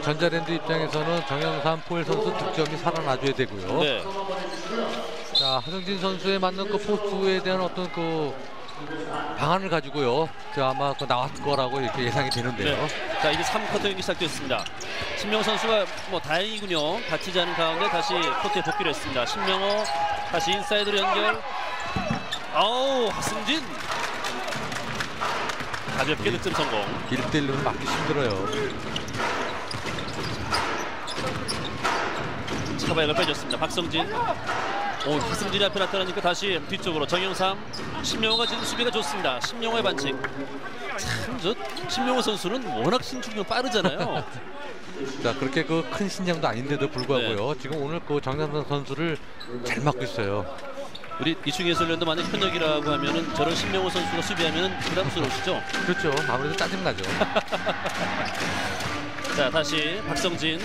전자랜드 입장에서는 정영삼 포엘 선수 득점이 살아나줘야 되고요. 네. 자 하승진 선수에 맞는 그 포스에 대한 어떤 그 방안을 가지고요. 자, 아마 그 나왔을 거라고 이렇게 예상이 되는데요. 네. 자 이제 3쿼터 경기 시작됐습니다. 신명호 선수가 뭐 다행이군요. 다치지 않은 가운데 다시 코트에 복귀를 했습니다. 신명호 다시 인사이드로 연결. 아우 하승진 가볍게 득점 성공. 1대1로는 막기 힘들어요. 차바이가 빼줬습니다. 박성진. 오, 하승진이 앞에 나타나니까 다시 뒤쪽으로 정영삼. 신명호가 지금 수비가 좋습니다. 신명호의 반칙. 참, 저 신명호 선수는 워낙 신축력 빠르잖아요. 자 그렇게 그 큰 신장도 아닌데도 불구하고요. 네. 지금 오늘 그 정영삼 선수를 잘 막고 있어요. 우리 이충희 해설위원도 만약 현역이라고 하면은 저런 신명호 선수가 수비하면은 부담스러우시죠? 그렇죠. 아무래도 짜증나죠. 자, 다시 박성진.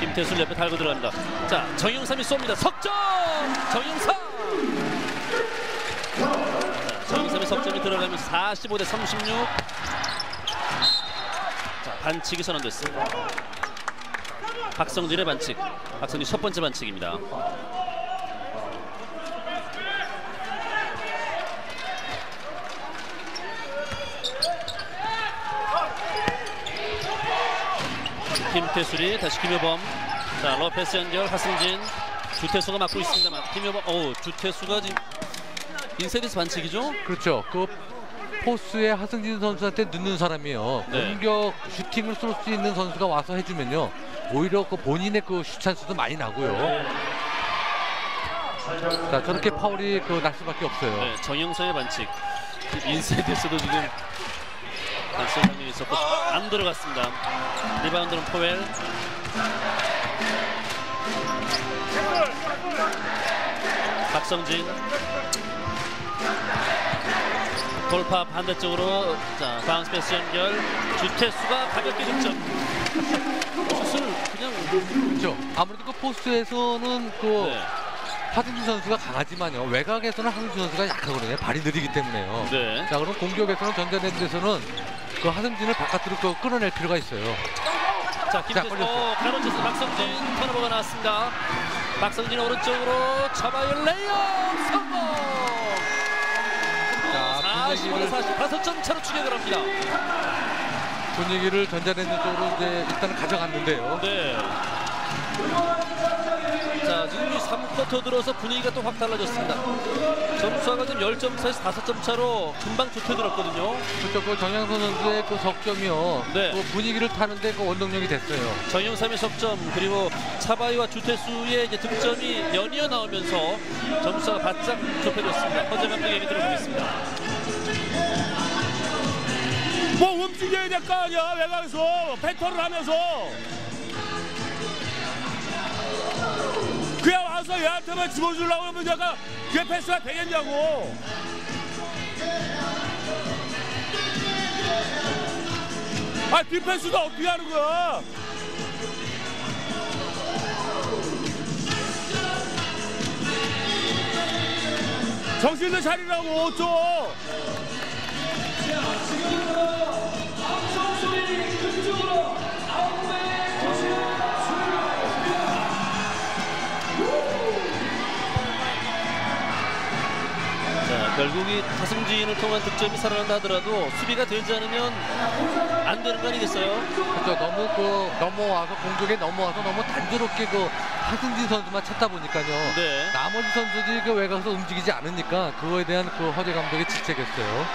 김태술 옆에 달고 들어갑니다. 자, 정영삼이 쏩니다. 석점! 정영삼! 자, 정영삼의 석점이 들어가면서 45 대 36. 자, 반칙이 선언됐습니다. 박성진의 반칙. 박성진 첫 번째 반칙입니다. 김태술이 다시 김효범. 자, 로페스 연결 하승진. 주태수가 맡고 있습니다만 김효범. 오, 주태수가 지금 인사이드에서 반칙이죠? 그렇죠. 그 포스에 하승진 선수한테 넣는 사람이요. 네. 공격 슈팅을 쏠 수 있는 선수가 와서 해주면요. 오히려 그 본인의 그슛 찬스도 많이 나고요. 자 저렇게 파울이 그 날 수밖에 없어요. 네, 정영서의 반칙. 인사이드에서도 지금 반칙 장면이 있었고 안 들어갔습니다. 리바운드는 포웰. 박성진. 돌파 반대쪽으로 자 바운스 패스 연결 주태수가 가볍게 득점 슛을 그냥 그렇죠. 아무래도 그 포스에서는 그 네, 하승진 선수가 강하지만요. 외곽에서는 하승진 선수가 약하거든요. 발이 느리기 때문에요. 네. 자 그럼 공격에서는 전자랜드에서는 그 하승진을 바깥으로 그 끌어낼 필요가 있어요. 자, 김태수. 가로쳐서 박성진 턴오버가 나왔습니다. 박성진 오른쪽으로 잡아요 레이업 성공. 자, 45대 분위기를- 45점 차로 추격을 합니다. 분위기를 전자랜드 쪽으로 이제 일단 가져갔는데요. 네. 자, 지금 이 3쿼터 들어서 분위기가 또 확 달라졌습니다. 점수가 지금 10점 차에서 5점 차로 금방 좁혀들었거든요. 그쪽 그 정양선 선수의 그 석점이요. 네. 그 분위기를 타는데 그 원동력이 됐어요. 정영삼의 석점 그리고 차바이와 주태수의 이제 득점이 연이어 나오면서 점수가 바짝 좁혀졌습니다. 허재 감독 얘기 들어보겠습니다. 뭐 움직여야 될 거 아니야 외곽에서 패턴을 하면서 그냥 와서 얘한테만 집어주려고 하면 내가 그게 패스가 되겠냐고. 아 뒷패스도 어떻게 하는 거야? 정신을 차리라고 좀. 자, 결국 이 하승진을 통한 득점이 살아난다 하더라도 수비가 되지 않으면 안 되는 거 아니겠어요? 그렇죠. 너무 그 넘어와서 공격에 넘어와서 너무 단조롭게 그 하승진 선수만 찾다 보니까요. 네. 나머지 선수들이 그 외곽에서 움직이지 않으니까 그거에 대한 그 허재 감독의 질책했어요.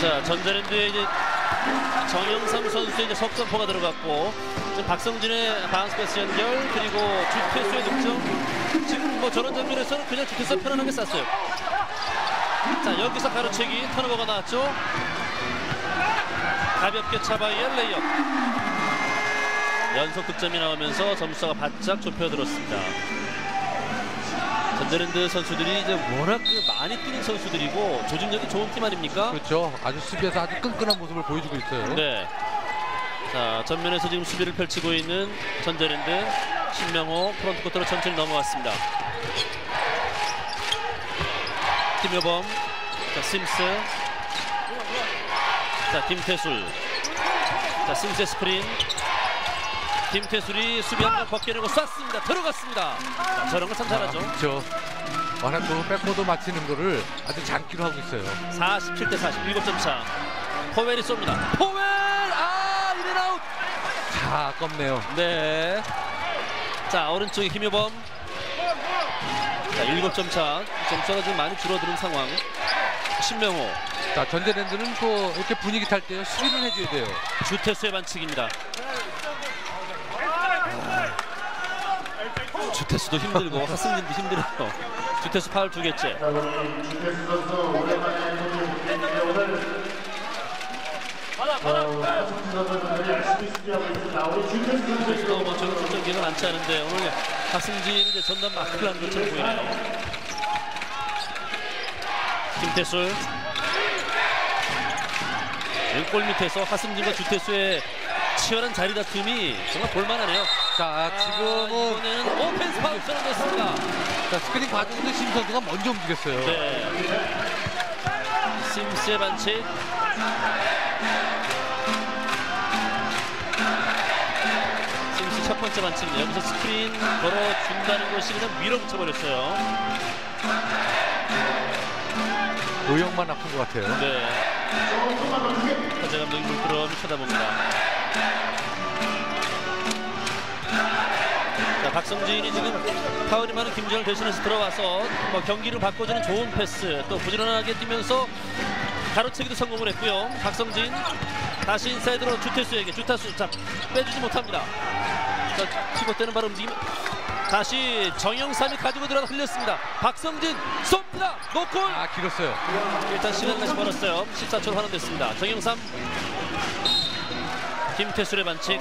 자, 전자랜드의 이제 정영삼 선수의 이제 석점포가 들어갔고 지금 박성진의 바운스 패스 연결 그리고 주태수의 득점 지금 뭐 저런 장면에서는 그냥 주태수가 편안하게 쐈어요. 자, 여기서 가로채기 턴오버가 나왔죠. 가볍게 차바이의 레이업. 연속 득점이 나오면서 점수가 바짝 좁혀들었습니다. 전자랜드 선수들이 이제 워낙 그 많이 뛰는 선수들이고 조직력이 좋은 팀 아닙니까? 그렇죠. 아주 수비에서 아주 끈끈한 모습을 보여주고 있어요. 네. 자, 전면에서 지금 수비를 펼치고 있는 전자랜드 신명호 프런트 코트로 천천히 넘어왔습니다. 김효범, 자, 심스, 자, 김태술. 자, 승세 스프린. 김태술이 수비 한번 벗겨내고 쐈습니다. 들어갔습니다. 자, 저런 거참 잘하죠. 그렇죠. 워낙 그 백보드 맞히는 거를 아주 장기로 하고 있어요. 47대 47점 차. 포웰이 쏩니다. 포웰! 아, 아깝네요. 네. 자, 오른쪽에 김효범. 자, 7점 차. 점수가 좀 많이 줄어드는 상황. 신명호. 자, 전자랜드는 또 이렇게 분위기 탈때 수비를 해줘야 돼요. 주태수의 반칙입니다. 주태수도 힘들고 하승진도 힘들어요. 주태수 파울 두 개째. 주태수도 뭐 출전 기회가 많지 않은데 오늘 하승진이 이제 전담 마크를 하는 것처럼 보이네요. 김태술 왼골 밑에서 하승진과 주태수의 치열한 자리 다툼이 정말 볼만하네요. 자, 아, 지금은 이번에는 오펜스 파울 선언됐습니다. 자, 스크린 과정에서 심 선수가 먼저 움직였어요. 네. 심스의 반칙. 첫 번째 반칙입니다. 여기서 스크린 걸어준다는 것이 그냥 밀어붙여버렸어요. 의욕만 아픈 것 같아요. 네. 허재 감독이 물끄러미 쳐다봅니다. 자, 박성진이 지금 파울이 많은 김정을 대신해서 들어와서 뭐 경기를 바꿔주는 좋은 패스 또 부지런하게 뛰면서 가로채기도 성공을 했고요. 박성진 다시 인사이드로 주태수에게 주타수 자 빼주지 못합니다. 자 피벗대는 바로 움직임 다시 정영삼이 가지고 들어가 흘렸습니다. 박성진 쏩니다. 노골 아, 길었어요. 일단 시간 다시 벌었어요. 14초 환원됐습니다. 정영삼 김태술의 반칙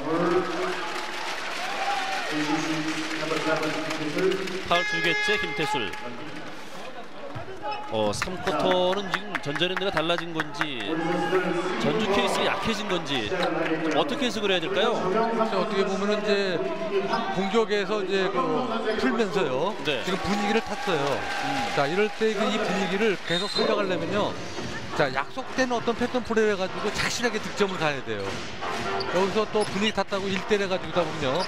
파울 두 개째 김태술 어 3쿼터는 지금 전자랜드가 달라진 건지 전주 케이스가 약해진 건지 좀 어떻게 해석을 해야 될까요? 자, 어떻게 보면은 이제 공격에서 이제 그 풀면서요. 네. 지금 분위기를 탔어요. 자, 이럴 때그이 분위기를 계속 살려가려면요. 자, 약속된 어떤 패턴 플레이를 해가지고 착실하게 득점을 가야 돼요. 여기서 또 분위기 탔다고 1대1 해가지고 다 보면요.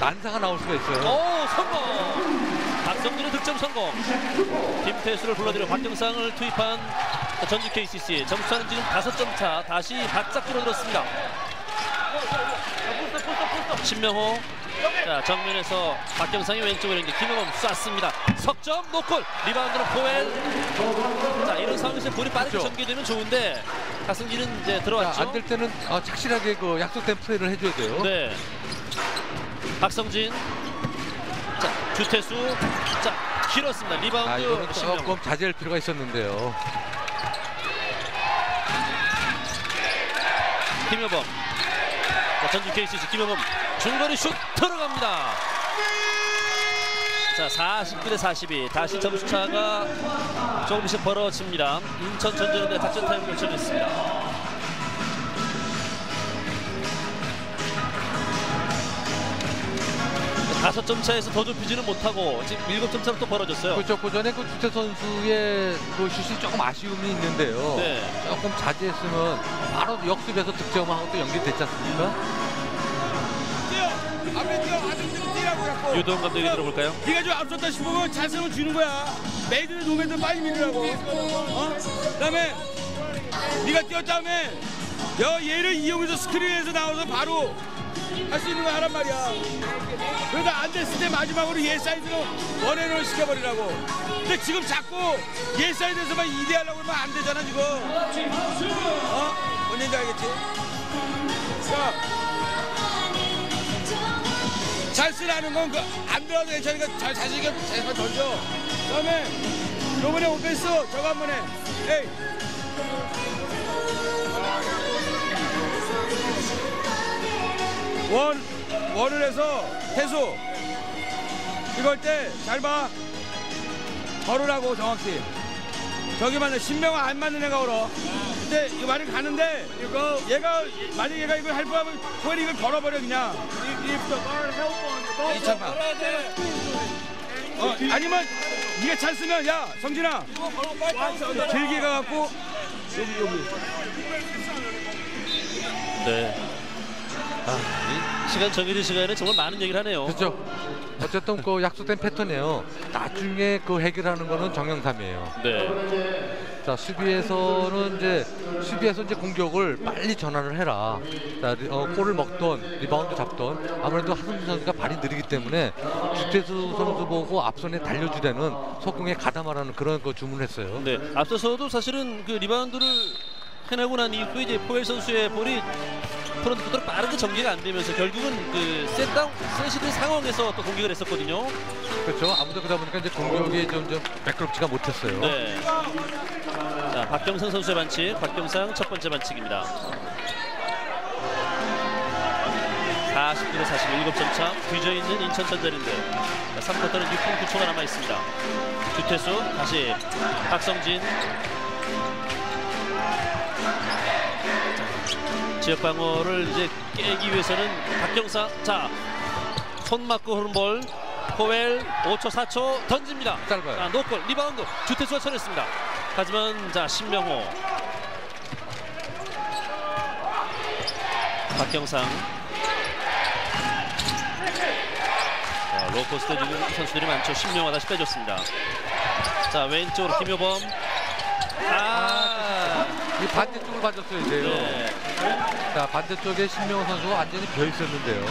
난사가 나올 수가 있어요. 오 성공! 박성준의 득점 성공. 김태수를 불러들여 박경상을 투입한 전주 KCC 점수차는 지금 5점 차. 다시 바짝 줄어들었습니다. 신명호 자 정면에서 박경상이 왼쪽으로 이제 김영범 쐈습니다. 석점 노골 리바운드는 포엘. 자 이런 상황에서 볼이 빠르게 그렇죠. 전개되면 좋은데 가승기는 이제 자, 들어왔죠. 안 될 때는 어, 착실하게 그 약속된 플레이를 해줘야 돼요. 네. 박성진. 자, 주태수. 자, 길었습니다. 아, 리바운드 신명호. 조금 자제할 필요가 있었는데요. 김효범. 자, 전주 KCC 김효범. 중거리 슛 들어갑니다. 자, 49대 42. 다시 점수차가 조금씩 벌어집니다. 인천 전자랜드 작전 타임을 요청했습니다. 다섯 점 차에서 더 좁히지는 못하고 지금 일곱 점 차로 또 벌어졌어요. 그렇죠. 그 전에 그 주태 선수의 그 슛이 조금 아쉬움이 있는데요. 네. 조금 자제했으면 바로 역습에서 득점하고 또 연결됐지 않습니까? 뛰어. 앞에 뛰어. 아저씨들 뛰라고 자꾸. 유동 감독이 들어볼까요? 네가 좀 앞섰다 싶으면 찬스를 주는 거야. 메이드는 노매드 빨리 밀으라고. 어? 그 다음에 네가 뛰었다음에 여 얘를 이용해서 스크린에서 나와서 바로 할 수 있는 거 하란 말이야. 그러다 안 됐을 때 마지막으로 얘 사이드로 원앤원 시켜버리라고. 근데 지금 자꾸 얘 사이드에서만 2대 하려고 하면 안 되잖아 지금. 어? 뭔지 알겠지? 자. 잘 쓰라는 건 안 들어도 괜찮으니까 잘 자신있게 잘 던져. 그 다음에 요번에 오펜스 저거 한 번 해. 에이. 원 원을 해서 태수 이걸 때 잘 봐. 걸으라고 정확히. 저기 맞네 신명아 안 맞는 애가 걸어. 근데 이거 말이 가는데 얘가 만약 얘가 이걸 할 거면 코엘이 이걸 걸어버려 그냥. 이 잠깐. 어, 아니면 네가 잘 쓰면 야 성진아 길게 가갖고 여기 여기 네. 아, 시간 정해진 시간에 정말 많은 얘기를 하네요. 그렇죠. 어쨌든 그 약속된 패턴이에요. 나중에 그 해결하는 거는 정영삼이에요. 네. 자 수비에서는 이제 수비에서 이제 공격을 빨리 전환을 해라. 자 리- 어, 골을 먹던 리바운드 잡던 아무래도 하승진 선수가 발이 느리기 때문에 주태수 선수 보고 앞선에 달려주려는 속공에 가담하라는 그런 거 주문했어요. 네. 앞서서도 사실은 그 리바운드를 해내고 난 이후에 이제 포엘 선수의 볼이 프론트 코트로 빠르게 전개가 안 되면서 결국은 그 셋다운 된 상황에서 또 공격을 했었거든요. 그렇죠. 아무도 그러다 보니까 이제 공격이 점점 매끄럽지가 못했어요. 네. 자, 박경상 선수의 반칙, 박경상 첫 번째 반칙입니다. 49대 47점 차 뒤져 있는 인천 전자랜드. 3쿼터는 6분 9초가 남아 있습니다. 주태수 다시 박성진. 지역 방어를 이제 깨기 위해서는 박경상 자, 손 맞고 흐른 볼 코웰 5초 4초 던집니다. 짧아요. 자, 노골 리바운드 주태수가 쳐냈습니다. 하지만 자 신명호 박경상 자, 로코스트 지금 선수들이 많죠. 신명호 다시 빼줬습니다. 자 왼쪽으로 김효범 아, 이 반대쪽을 맞았어야 돼요. 네. 자 반대쪽에 신명호 선수가 완전히 비어 있었는데요.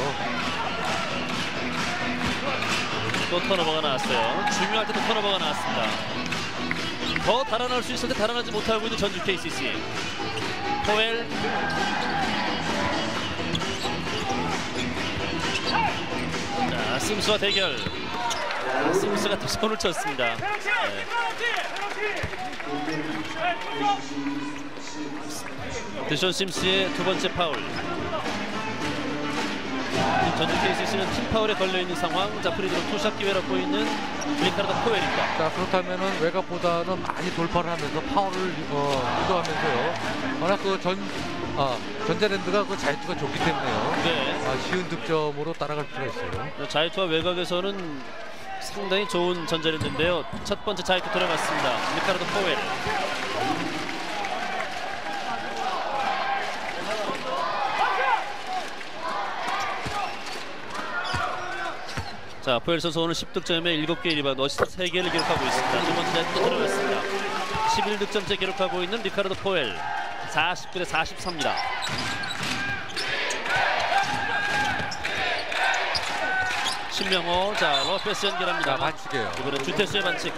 또 턴오버가 나왔어요. 중요할 때도 턴오버가 나왔습니다. 더 달아날 수 있었는데 달아나지 못하고 있는 전주 KCC. 포엘. 자, 심스와 대결. 심스가 또 손을 쳤습니다. 네. 드션 심스의 두 번째 파울. 전주 KCC는 팀 파울에 걸려 있는 상황. 자 프리드로 투샷 기회를 얻고 있는 리카르도 코엘입니다. 자 그렇다면은 외곽보다는 많이 돌파를 하면서 파울을 어, 유도하면서요. 워낙 그전 아, 전자랜드가 그 자유투가 좋기 때문에요. 네. 아, 쉬운 득점으로 따라갈 수가 있어요. 자유투와 외곽에서는 상당히 좋은 전자랜드인데요. 첫 번째 자유투 들어갔습니다. 리카르도 코엘. 자, 포엘 선수 오늘 10득점에 7개 리바운드, 어시스트 3개를 기록하고 있습니다. 두 번째 자유투 들어갔습니다. 11득점째 기록하고 있는 리카르도 포엘. 49대 43입니다. 신명호, 자, 로페스 연결합니다. 자 반칙이에요. 이번엔 주태수의 반칙.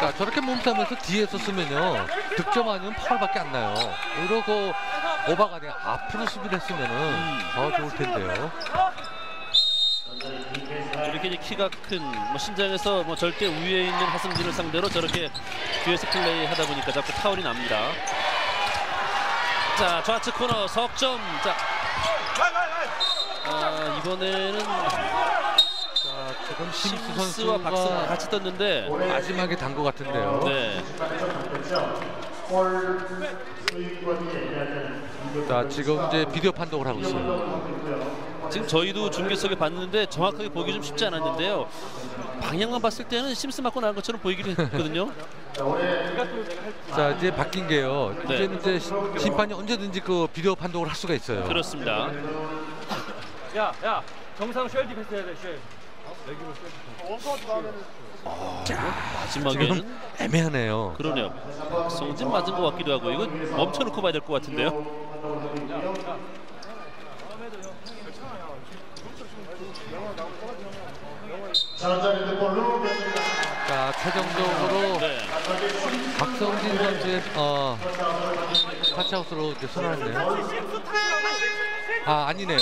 자 저렇게 몸싸면서 뒤에서 쓰면요 득점 아니면 파울밖에 안 나요. 그 오바가 그냥 앞으로 수비를 했으면은 더 좋을 텐데요. 이렇게 키가 큰, 뭐 신장에서 뭐 절대 우위에 있는 하승진을 상대로 저렇게 뒤에서 플레이 하다 보니까 자꾸 파울이 납니다. 자, 좌측 코너 석점. 자, 아, 이번에는 자 지금 심스 심스와 박성호 선수가 같이 떴는데, 마지막에 단 것 같은데요. 네, 자 지금 이제 비디오 판독을 하고 있어요. 지금 저희도 중계석에 봤는데 정확하게 보기 좀 쉽지 않았는데요. 방향만 봤을 때는 심스 맞고 나간 것처럼 보이긴 했거든요. 자 이제 바뀐 게요. 네. 이제는 이제 시- 심판이 언제든지 그 비디오 판독을 할 수가 있어요. 그렇습니다. 야, 야, 정상 쉘 디펜스 해야 돼, 쉘. 마지막에는 지금 애매하네요. 그러네요. 성진 맞은 것 같기도 하고 이건 멈춰놓고 봐야 될 것 같은데요. 자 최종적으로 네. 박성진 선수의 어 파치아웃으로 이제 선언했네요. 아 아니네요.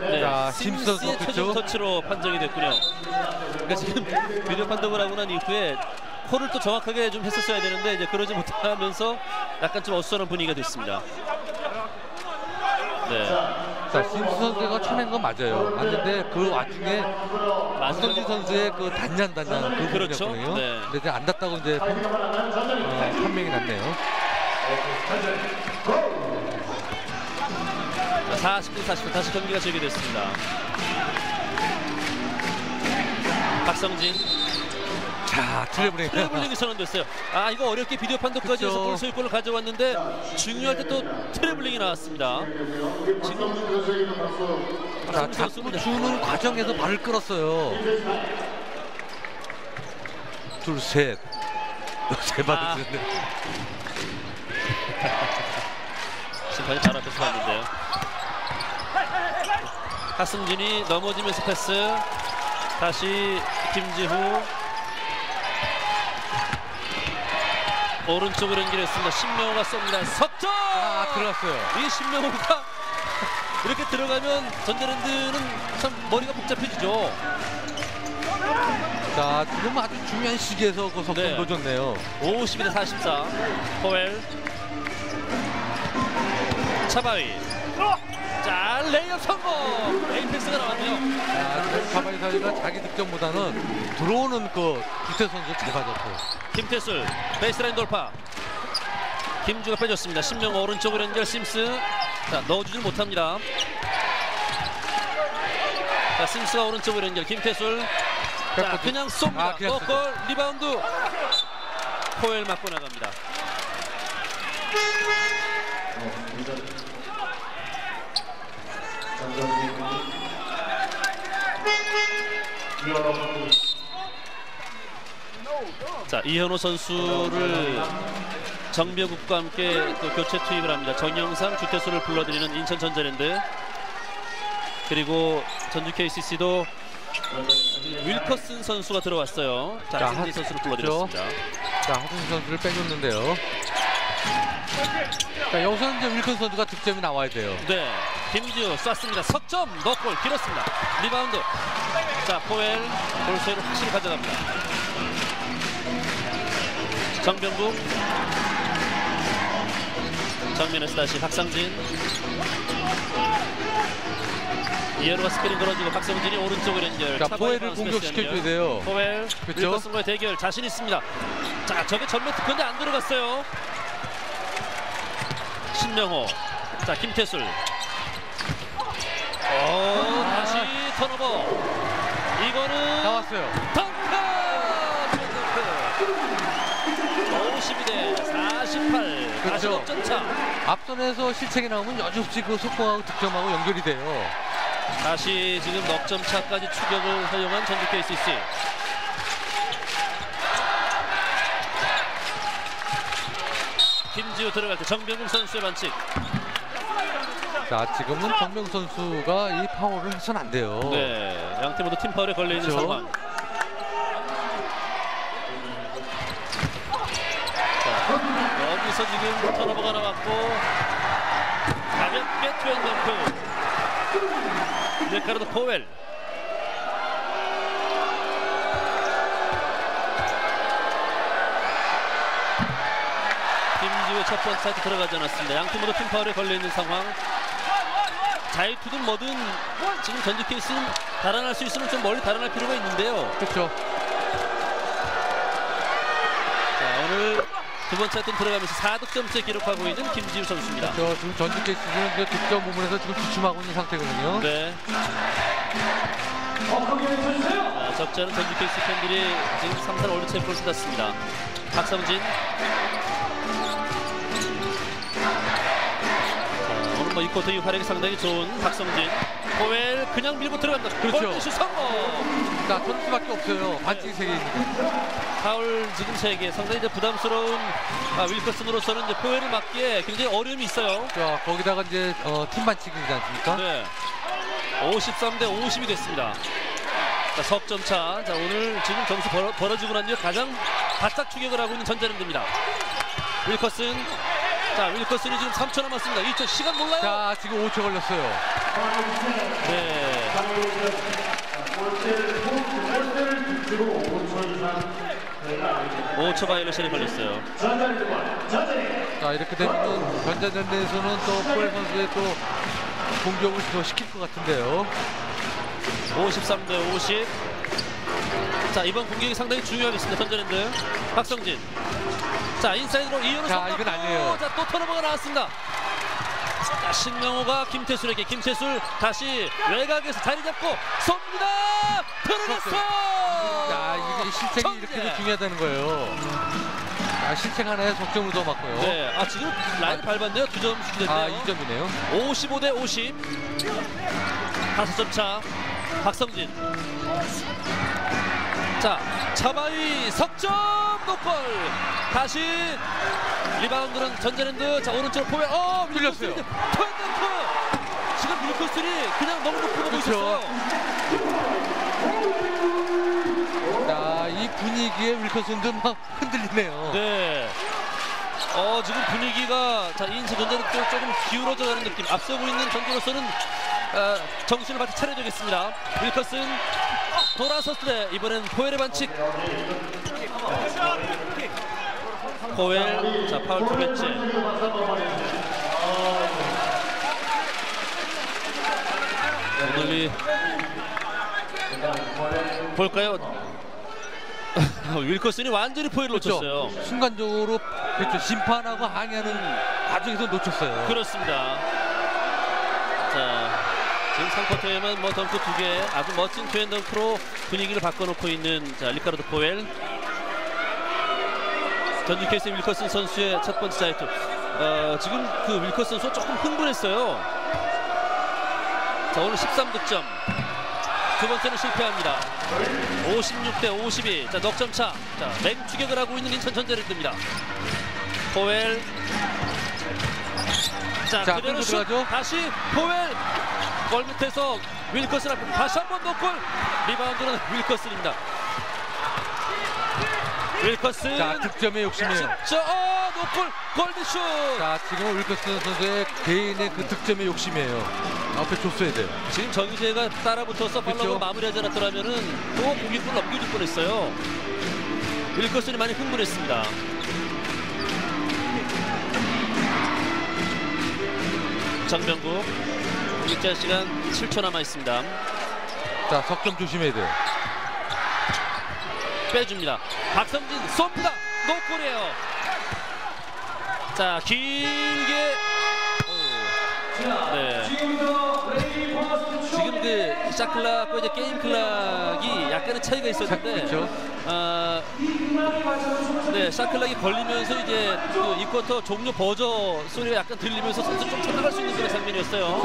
네. 자, 심스 선수 심스의 그쵸? 최종 터치로 판정이 됐군요. 그러니까 지금 비디오 판독을 하고 난 이후에 콜을 또 정확하게 좀 했었어야 되는데 이제 그러지 못하면서 약간 좀 어수선한 분위기가 됐습니다. 네. 자 심스 선수가 쳐낸 건 맞아요. 맞는데 그 와중에 박성진 선수의 그 단장 단장 그 그렇죠. 부분이었거든요. 네. 근데 이제 안 닿다고 이제 판, 어, 판명이 났네요. 자, 40대 40 다시 경기가 재개됐습니다. 박성진 자, 트래블링. 트래블링이 선언됐어요. 아 이거 어렵게 비디오 판독까지. 해서 볼 소유권을 가져왔는데 중요할 때 또 트래블링이 나왔습니다. 지금 자, 선수는 주는 과정에서 발을 끌었어요. 둘, 셋. 세 아. 발을 쓰네. 심판이 바로 앞에서 봤는데요. 하승진이 넘어지면서 패스. 다시 김지후. 오른쪽으로 연결했습니다. 신명호가 쏩니다. 석점! 아, 들어갔어요. 이 신명호가 이렇게 들어가면 전자랜드는 참 머리가 복잡해지죠. 자, 지금 아주 중요한 시기에서 그 석점 네. 놓쳤네요. 52대 44. 포웰. 차바위. 자, 레이업 성공! 에이펙스가 나왔네요. 자, 카바이 사이가 자기 득점보다는 들어오는 그 주태 선수 잘 받았어요. 김태술 베이스라인 돌파. 김주가 빼줬습니다. 신명호 오른쪽으로 연결 심스. 자 넣어주질 못합니다. 자 심스가 오른쪽으로 연결. 김태술. 자. 그냥 쏩니다. 아, 그냥 꺾골 리바운드. 포엘 맞고 나갑니다 자 이현호 선수를 정명국과 함께 또 교체 투입을 합니다. 정영상 주태수를 불러들이는 인천 전자랜드 그리고 전주 KCC도 윌커슨 선수가 들어왔어요. 자, 자, 신진 하- 선수를 불러드렸습니다. 자, 하승 선수를 빼줬는데요. 자, 여기서는 이제 윌컨 선수가 득점이 나와야 돼요. 네, 김지우 쐈습니다. 석점 넣골 길었습니다. 리바운드. 자, 포엘 볼세를 확실히 가져갑니다. 정병국 정면에서 다시 박상진 이현우가 스크린 걸어주고 박성진이 오른쪽으로 연결 자, 포엘을 공격시켜줘야. 돼요. 포엘 그쵸? 윌커슨과의 대결 자신 있습니다. 자, 저게 전면 특근데 안 들어갔어요. 신명호. 자, 김태술. 어, 다시 턴오버. 이거는 나왔어요. 덩크! 덩크! 52대 48. 다시 그렇죠. 역전차. 앞선에서 실책이 나오면 여지없이 그 속공하고 득점하고 연결이 돼요. 다시 지금 넉점 차까지 추격을 허용한 전주 KCC. 김지우 들어갈 때 정병국 선수의 반칙. 자, 지금은 정명 선수가 이 파워를 해서는 안 돼요. 네, 양팀 모두 팀 파울에 걸려 있는 그렇죠. 상황. 자, 여기서 지금 턴오버가 나왔고 가볍게 투앤 덩크. 리카르도 포웰. 첫 번째 사이트 들어가지 않았습니다. 양팀 모두 팀 파울에 걸려 있는 상황. 자유투든 뭐든 지금 전주 케이스는 달아날 수 있으면 좀 멀리 달아날 필요가 있는데요. 그렇죠. 자, 오늘 두 번째 세트 들어가면서 4득점째 기록하고 있는 김지우 선수입니다. 저 지금 전주 케이스는 그 득점 부분에서 지금 주춤하고 있는 상태거든요. 네. 자, 적자는 전주 케이스 팬들이 지금 3산 월드 챔피언을 받았습니다. 박성진. 뭐이 쿼터 이 활약이 상당히 좋은 박성진. 호웰 그냥 밀고 들어간다. 그렇죠. 골대슛 성공. 자, 전수밖에 없어요. 반칙이 세개 있는. 파울 지금 세 개. 상당히 이제 부담스러운 아, 윌커슨으로서는 이제 포웰을 막기에 굉장히 어려움이 있어요. 자, 거기다가 이제 어, 팀 반칙이지 않습니까? 네. 53대 50이 됐습니다. 자, 석점 차. 자, 오늘 지금 점수 벌어, 벌어지고 난 뒤에 가장 바짝 추격을 하고 있는 전자랜드입니다. 윌커슨. 자, 윌커슨이 지금 3초 남았습니다. 2초 시간 몰라요? 자, 지금 5초 걸렸어요. 네. 오초 바이올레이션이 걸렸어요. 자, 이렇게 되면 전자랜드에서는 또 포엘 선수의 또 공격을 더 시킬 것 같은데요. 53 대 50. 자 이번 공격이 상당히 중요하겠습니다. 전자랜드 박성진. 자 인사이드로 이현우 자, 이건 아니에요. 자또 턴오버가 나왔습니다. 자, 신명호가 김태술에게 김태술 다시 외곽에서 자리 잡고 쏩니다. 들어갔어. 자, 이게 실책이. 이렇게도 중요하다는 거예요. 자, 실책 하나에 석점을 더 맞고요. 네, 아 지금 라인 밟았네요. 두점 슛이 아, 됐네요. 2점이네요. 55 대 50. 다섯 점 차. 박성진. 자, 차바이 석점 노골. 다시 리바운드는 전자랜드. 자, 오른쪽 포에 어, 뚫렸어요. 턴덩크. 지금 밀코스리 그냥 너무 높게 보고 그렇죠. 있었어요. 자, 이 분위기에 윌커슨도 막 흔들리네요. 네. 어 지금 분위기가 자 인수 전자랜드 쪽 조금 기울어져 가는 느낌. 앞서고 있는 전주로서는 어, 정신을 바짝 차려야겠습니다. 윌커슨 돌아섰을 때 이번엔 포엘의 반칙. 포엘 자 파울 두 개째. 오늘리 볼까요? 윌커슨이 완전히 포엘을 그렇죠. 놓쳤어요. 순간적으로 그렇죠. 심판하고 항의하는 과정에서 놓쳤어요. 그렇습니다. 자, 지금 3쿼터에만 뭐 덩크 두 개, 아주 멋진 투앤 덩크로 분위기를 바꿔놓고 있는 자 리카르도 포엘. 전주 케이스 윌커슨 선수의 첫 번째 자유투. 어, 지금 그 윌커슨 선수 조금 흥분했어요. 자 오늘 13득점. 두 번째는 실패합니다. 56대 52. 자 넉점 차. 자 맹추격을 하고 있는 인천 전자랜드입니다. 포엘 자, 자, 그대로 슛 들어가죠. 다시 포웰 골 밑에서 윌커슨 앞에 다시 한번 노골 리바운드는 윌커슨입니다 윌커슨 자, 득점의 욕심이에요. 자, 어, 노골 골밑슛 자, 지금 윌커슨 선수의 개인의 그 득점의 욕심이에요. 앞에 줬어야 돼요. 지금 정희재가 따라붙어서 팔로우. 마무리하지 않았더라면 은 또 공격골 넘겨줄 뻔했어요 윌커슨이 많이 흥분했습니다 정명구 공격자 시간 7초 남아 있습니다 자, 석점 조심해야 돼요. 빼줍니다. 박성진 쏩니다. 노골이에요. 자 길게. 오. 네. 지금 그 샤클락과 이제 게임 클락이 약간의 차이가 있었는데, 그렇죠. 아, 네 샤클락이 걸리면서 이제 그 이쿼터 종료 버저 소리가 약간 들리면서 선수 좀 쳐나갈 수 있는 그런 장면이었어요.